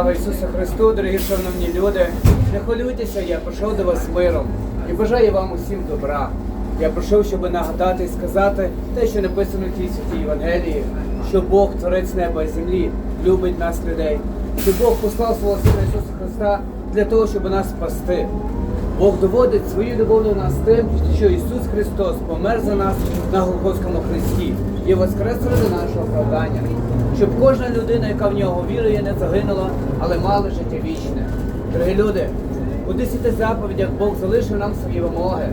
Слава Ісусу Христу, дорогі шановні люди. Не хвилюйтеся, я прийшов до вас миром і бажаю вам усім добра. Я прийшов, щоб нагадати і сказати те, що написано в тій святій Євангелії, що Бог, Творець неба і землі, любить нас людей, що Бог послав свого Сина Ісуса Христа для того, щоб нас спасти. Бог доводить свою любов до нас тим, що Ісус Христос помер за нас на Голгофському хресті і воскрес ради нашого оправдання, щоб кожна людина, яка в нього вірує, не загинула, але мала життя вічне. Дорогі люди, у десяти заповідях Бог залишив нам свої вимоги.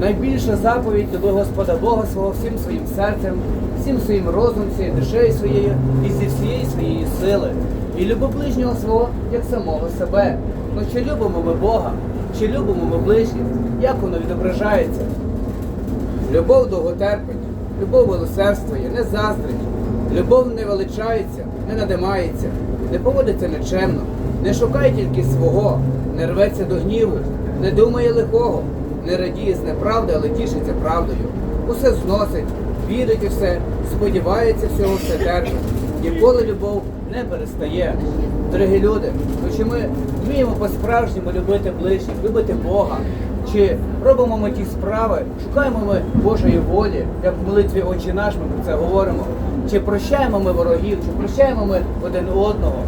Найбільша заповідь люби Господа Бога свого всім своїм серцем, всім своїм розумом, всією душею своєю і зі всієї своєї сили. І люби ближнього свого, як самого себе. Ну чи любимо ми Бога, чи любимо ми ближніх, як воно відображається? Любов довготерпить, любов милосердствує, не заздрить, любов не величається, не надимається, не поводиться нечемно, не шукає тільки свого, не рветься до гніву, не думає лихого, не радіє з неправди, але тішиться правдою. Усе зносить, вірить у все, сподівається всього, все терпить. Ніколи любов не перестає. Дорогі люди, чи ми вміємо по-справжньому любити ближніх, любити Бога? Чи робимо ми ті справи, шукаємо ми Божої волі, як в молитві Отче наш ми про це говоримо? Чи прощаємо ми ворогів, чи прощаємо ми один одного?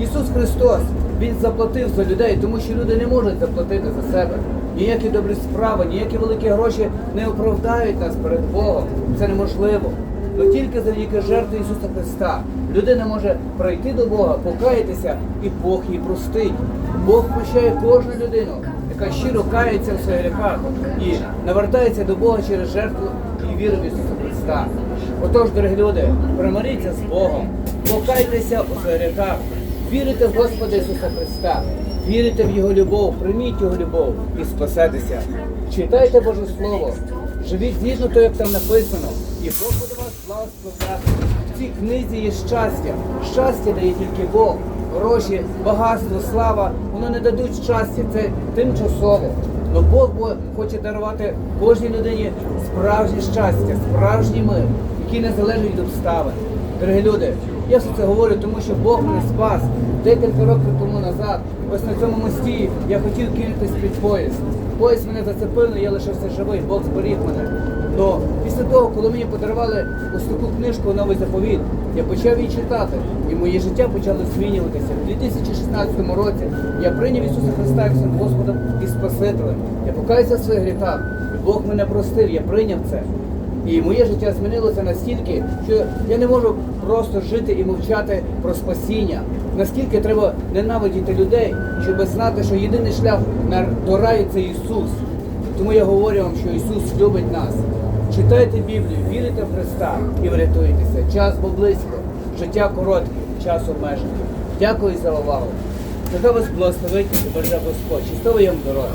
Ісус Христос, Він заплатив за людей, тому що люди не можуть заплатити за себе. Ніякі добрі справи, ніякі великі гроші не оправдають нас перед Богом. Це неможливо. Но тільки завдяки жертві Ісуса Христа людина може прийти до Бога, покаятися, і Бог їй простить. Бог прощає кожну людину, яка щиро кається в своїх гріхах і навертається до Бога через жертву і віру в Ісуса Христа. Отож, дорогі люди, примиріться з Богом, покайтеся у своїх гріхах, вірите в Господа Ісуса Христа, вірите в Його любов, прийміть Його любов і спасетеся. Читайте Боже Слово, живіть згідно того, як там написано, і Бог буде вас благословляти. В цій книзі є щастя. Щастя дає тільки Бог. Гроші, багатство, слава, воно не дадуть щастя, це тимчасово. Но Бог бо- хоче дарувати кожній людині справжнє щастя, справжній мир, який не залежить від обставин. Дорогі люди, я все це говорю, тому що Бог мене спас. Декілька років тому назад, ось на цьому мості, я хотів кинутись під поїзд. Поїзд мене зацепив, я лишився живий, Бог зберіг мене. Но після того, коли мені подарували ось таку книжку Новий заповіт, я почав її читати, і моє життя почало змінюватися. У 2016 році я прийняв Ісуса Христа як Господом і Спасителем. Я покаюся в своїх гріхах, Бог мене простив, я прийняв це. І моє життя змінилося настільки, що я не можу просто жити і мовчати про спасіння. Наскільки треба ненавидіти людей, щоб знати, що єдиний шлях до раю це Ісус. Тому я говорю вам, що Ісус любить нас. Читайте Біблію, вірите в Христа і врятуєтеся. Час був близько, життя коротке, час обмежений. Дякую за увагу. Нехай вас благословить і береже Господь. Щасливої вам дороги.